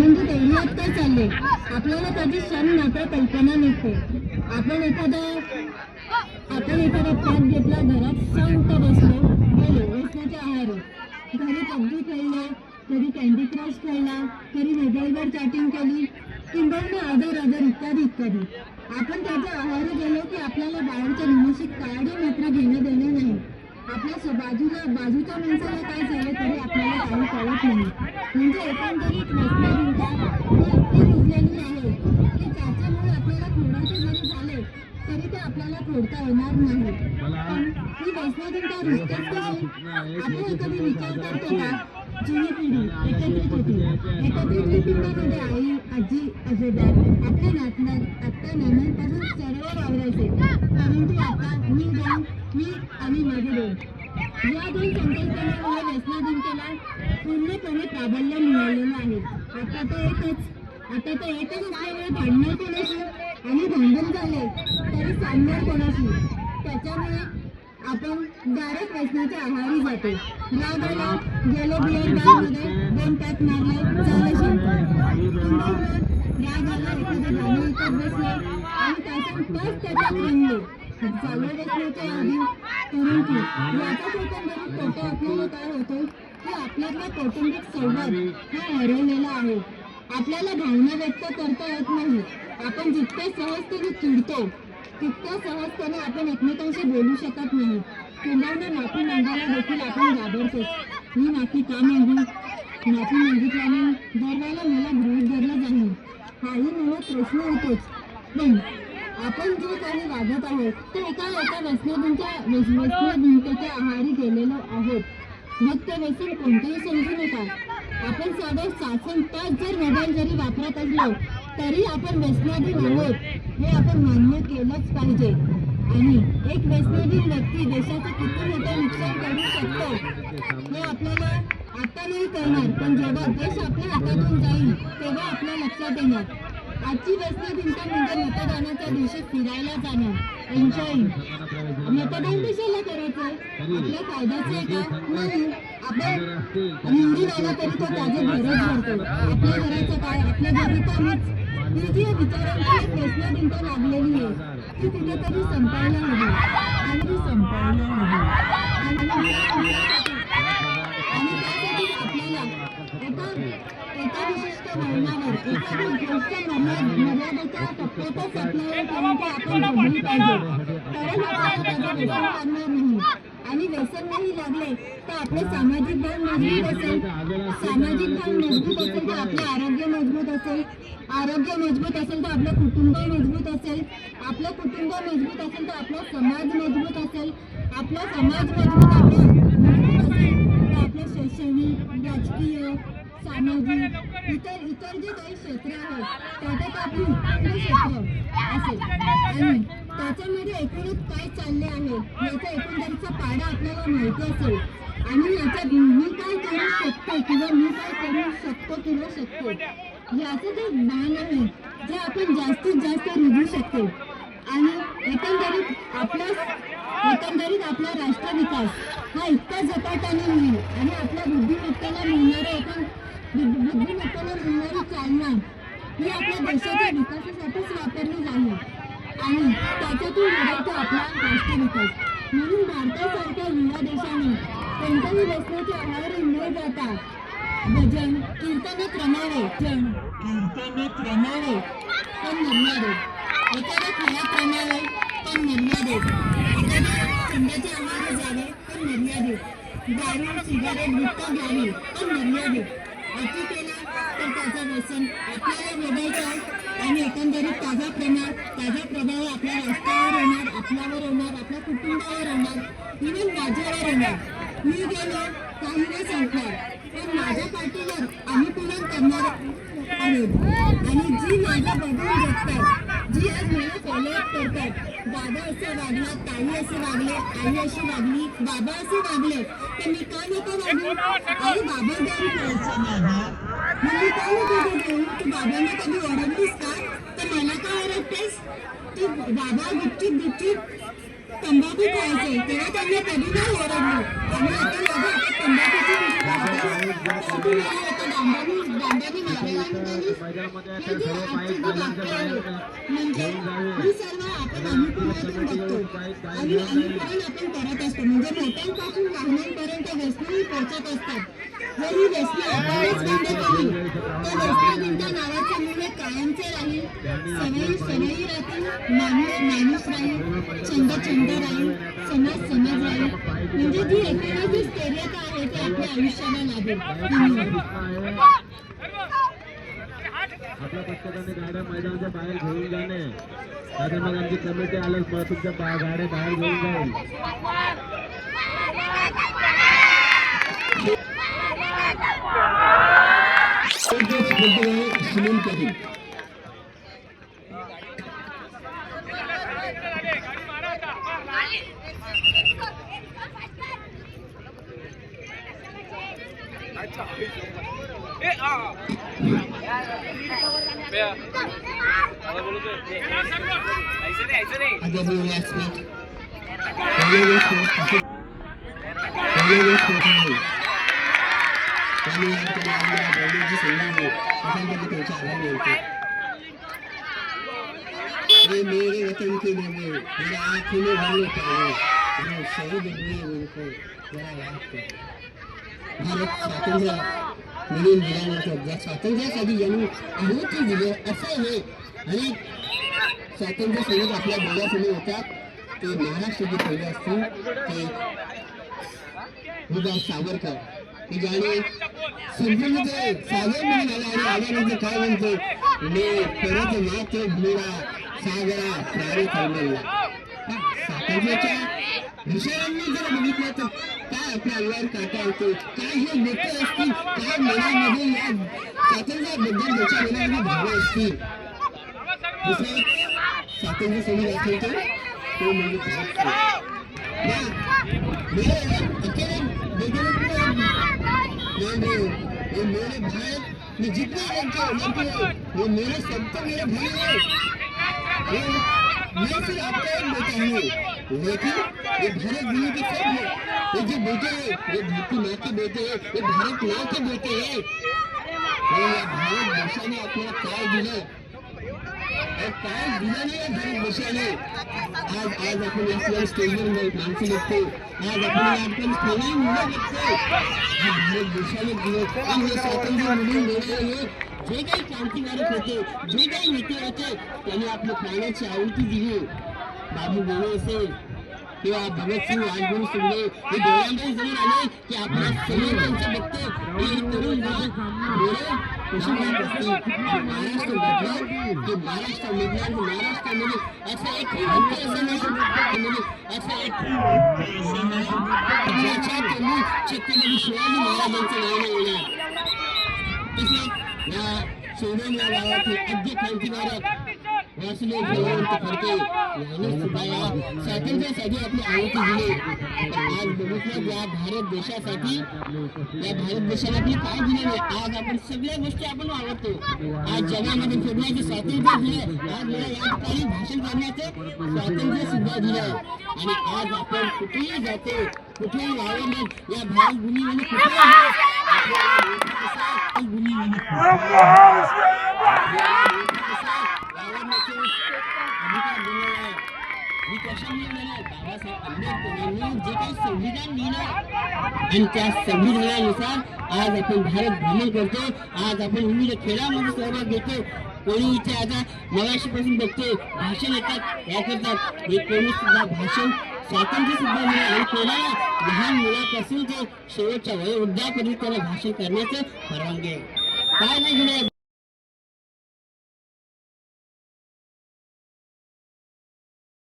म्हणजे दैन्यात काय चालले. आपल्याला कधी क्षण मात्र कल्पना नसते. आपण एखादा आपण एखादा पाक घेतला घरात शांत बसलो गेलो बसण्याच्या आहारी. घरी पबजी खेळलो कधी कॅन्डी क्रश खेळला कधी मोबाईलवर चॅटिंग केली किंबहुना आदर आदर इत्यादी इत्यादी. आपण त्याच्या आहारी गेलो की आपल्याला बाहेरच्या निमिषिक काळी मात्र घेणं देणं नाही. आपल्या स- बाजूला बाजूच्या माणसाला काय झालं तरी आपल्याला काही कळत नाही. म्हणजे एकंदरीत व्यसनाधीनता ही इतकी रुजलेली आहे. की त्याच्यामुळे आपल्याला थोडंसं जरी झाले तरी ते आपल्याला खोडता येणार नाही. पण ही व्यसनाधीनता रुजतेच कशी आपण कधी विचार करतो का? जुनी पिढी एकत्रित होती. एकत्रित कुटुंबामध्ये आई आजी आजोबा आपल्या नातनात आत्ता नानांपासून सर्व वावरायचे. परंतु आता मी जाऊन मी आणि माझे दोन. या दोन संकल्पनेमुळे व्यसनाधीनतेला पूर्णपणे प्राबल्य मिळालेलं आहे. आता तर एकच. आता तर एकच असल्यामुळे म्हणजे भांडणार कोणाशी आणि भांडण झाले तरी सांगणार कोणाशी? त्याच्यामुळे आपण डायरेक्ट व्यसनाच्या आहारी जातो. राग आला गेलो बियर बारमध्ये दोन पॅक मारले झालं राग आला एखादं गाणं ऐकत बसले आणि त्याचा तोच त्याच्यात रंगले. झालं व्यसनाच्या आधी परंतु याचाच एकंदरीत तोटा आपल्याला काय होतो की आपल्यातला कौटुंबिक संवाद हा हरवलेला आहे. आपल्याला भावना व्यक्त करता येत नाही. आपण जितके सहजतेने चिडतो तितक्या सहजतेने आपण एकमेकांशी बोलू शकत नाही. किंबहुना माफी मागायला देखील आपण घाबरतोच मी माफी का मागू? माफी मागितल्याने दरवेळेला मला गृहित धरलं जाईल. हाही मनात प्रश्न होतोच. पण आपण जे काही वागत आहोत ते एका एका व्यसनाधीनच्या व्यस- आहारी गेलेलो आहोत. मग ते व्यसन कोणतेही समजू नका. आपण साधे सासन तास जर मोबाईल जरी वापरत असलो तरी आपण व्यसनाधीन आहोत. हे आपण मान्य केलंच पाहिजे. आणि एक व्यसनाधीन व्यक्ती देशाचं किती मोठं नुकसान करू शकतो हे आपल्याला आता नाही कळणार. पण जेव्हा देश आपल्या हातातून जाईल तेव्हा आपल्या लक्षात येणार. आजची व्यसनाधीनता म्हणजे मतदानाच्या दिवशी फिरायला जाणं. एन्जॉईंग मतदान कशाला करायचं आपल्या फायद्याचं आहे का? नाही. आपण निवडून आला तरी तो त्याची भरतो. आपल्या घराचं काय? आपल्या घरी तर हीच विचारांची एक लागलेली आहे. ती कुठेतरी संपायला हवी. आणि ती संपायला हवी आणि आणि त्यासाठी आपल्याला एका एका विशिष्ट वळणावर एका गोष्ट मर्याद आपण पाहिजे. तरच आपल्याला त्याचं व्यसन लागणार नाही. आणि व्यसन नाही लागले तर आपले सामाजिक भान मजबूत असेल. सामाजिक भान मजबूत असेल तर आपले आरोग्य मजबूत असेल. आरोग्य मजबूत असेल तर आपलं कुटुंब मजबूत असेल. आपलं कुटुंब मजबूत असेल तर आपला समाज मजबूत असेल. आपला समाज मजबूत आपला मजबूत असेल तर आपलं शैक्षणिक राजकीय सामाजिक इतर इतर जे काही क्षेत्र आहेत त्याच्यात आपली उत्पन्न क्षेत्र असेल. आणि त्याच्यामध्ये एकूणच काय चालले आहे याचा एकंदरीचा पाडा आपल्याला माहिती असेल. आणि याच्या मी काय करू शकतो किंवा मी काय करू शकतो किंवा शकतो याचं जे ज्ञान आहे जे आपण जास्तीत जास्त रुजू शकतो. आणि एकंदरीत आपला एकंदरीत आपला राष्ट्र विकास हा इतका झपाट्याने होईल आणि आपल्या बुद्धिमत्तेला मिळणारं एकूण बुद्धिमत्तेला मिळणारी चालना ही आपल्या देशाच्या विकासासाठीच वापरली जाईल. आणि त्याच्यातून घडायचा आपला राष्ट्र विकास. म्हणून भारतासारख्या युवा देशाने कोणत्याही व्यसनाच्या आहार न जाता भजन कीर्तनात रमावे जण कीर्तनात रमावे पण मर्यादेत एखाद्या खेळात रमावे पण मर्यादेत एखाद्या छंदाच्या आहारी जावे पण मर्यादेत दारू सिगारेट गुटखा घ्यावी पण मर्यादेत. अति केला तर त्याचं व्यसन. आपल्याला वेगायचं आहे आणि एकंदरीत ताजा प्रमाण ताजा प्रभाव आपल्या राष्ट्रावर होणार आपल्यावर होणार आपल्या कुटुंबावर होणार इव्हन माझ्यावर होणार मी गेलो काही नाही सांगणार पण माझ्या पाठीवर आम्ही करणार आहोत आणि जी माझ्या बघून जगतात जी आज मला फॉलोअप करतात दादा असं वागला ताई असे वागले आई अशी वागली बाबा असे वागले तर मी का नको वागू आई बाबा देऊन खेळायचं मग मी का नको देऊ तू बाबांना कधी ओरडलीस का तर मला का ओरडतेस तू बाबा गुपचूप गुपचूप तंबाखू खायचे तेव्हा त्यांना कधी नाही ओरडलं आणि आता माझं आता तंबाखूची आणि म्हणजे अनुकरण आपण करत असतो. म्हणजे मोठ्यांपासून लहानांपर्यंत व्यसनी पोचत असतात. जर ही व्यसनी आपणच बंद केली तर व्यसनाबिंद नावाचे मूल्य कायमचे राहील सवयी सवयी राहतील माणूस माणूस राहील छंद छंद राहील समाज समाज आहे म्हणजे जी एकूणच जी स्थैर्यता आहे ती आपल्या आयुष्याला लागेल. आपल्या प्रत्येकाने गाड्या मैदानाच्या बाहेर घेऊन जाणे त्याच्या मग आमची कमिटी आलं तुमच्या गाड्या बाहेर घेऊन जाईल सुमन कधी आदरणीय व्यासपीठ पहिल्या व्यासपीठ पहिल्या व्यासपीठ आहे त्यामुळे या ठिकाणी आपल्याला बोलण्याची संधी आहे त्याच्याबद्दल त्यांचे आभार मानतो ये मेरे वतन के लोगों मेरे आँखों में भरने पाओ जो शहीद हुए उनको जरा याद करो भारत स्वातंत्र्य मिळून दिल्यानंतर ज्या स्वातंत्र्यासाठी ज्यांनी आहुती दिले असं हे आणि स्वातंत्र्य सैनिक आपल्या डोळ्यासमोर होतात ते महाराष्ट्राचे पहिले असतील ते हृदय सावरकर ते गाणे संपूर्ण ते सागर म्हणून आले आणि आल्यानंतर काय म्हणते मी परत मात्र भुला सागरा प्राणी थांबलेला स्वातंत्र्याच्या विषयांनी जर बघितलं तर काय आपल्या अंगावर काटा येतो काय हे नेते असतील काय मनामध्ये या स्वातंत्र्याबद्दल त्याच्या मनामध्ये भावना असतील दुसरं स्वातंत्र्य सैनिक असेल तो म्हणजे भारत मेरे भारत में जितने लड़के लड़के हैं वो मेरे मेरे भाई हैं मैं सिर्फ एक बेटा हूँ लेकिन ये भारत भूमि के सब है। ये जो बेटे हैं ये धरती माँ के बेटे हैं ये भारत माँ के बेटे हैं। हे या भारत देशाने आपल्याला काय दिलं और काय दिलं नाही या भारत देशाने आज आज आपण या सगळ्या स्टेजवर माणसं बघतो आज आपण या ठिकाणी खेळणारी मुलं बघतो हा। भारत देशाने दिलं आणि हे। स्वातंत्र्य मिळून देणारे जे काही क्रांतिकारक होते जे काही नेते होते त्यांनी आपल्या प्राणाची आहुती दिली बाबू बोले असेल किंवा भगतसिंग राजगुरू सुगले हे डोळ्यांकडे समोर आले की आपल्यासमोर बघते बघतो तरुण महाराष्ट्र म्हटलं महाराष्ट्रामध्ये म्हणजे असं एक म्हणजे असं एक ज्याच्या त्यांनी छत्रपती शिवाजी महाराजांचं नाव येणार. तसेच या सोडून या गावातील आद्य क्रांतिकारक वासुदेव जयवंत फडके यांनी सुद्धा या स्वातंत्र्यासाठी आपली आहुती दिली आज बघितलं या भारत देशासाठी या भारत देशाला आपली काय दिले नाही आज आपण सगळ्या गोष्टी आपण वावरतो आज जगामध्ये फिरण्याचे स्वातंत्र्य दिलं आज मला या ठिकाणी भाषण करण्याचं स्वातंत्र्य सुद्धा दिलं आणि आज आपण कुठेही जातो कुठेही वावरण्यात या भारत भूमीमध्ये कुठेही भूमीमध्ये वावरण्याचे अधिकार दिलेला आहे मी कशामुळे म्हणा बाबासाहेब आंबेडकर जे काही संविधान लिहिलं आणि त्या संविधानानुसार आज आपण भारत भ्रमण करतो आज आपण विविध खेळामध्ये सहभाग घेतो. कोणी इथे आता मगाशीपासून बघतो भाषण येतात या करतात. हे कोणी सुद्धा भाषण स्वातंत्र्य सुद्धा मिळेल आणि कोणाला लहान मुलापासून ते शेवटच्या वयोवृद्धापर्यंत त्याला भाषण करण्याचं परवानगी आहे. काय नाही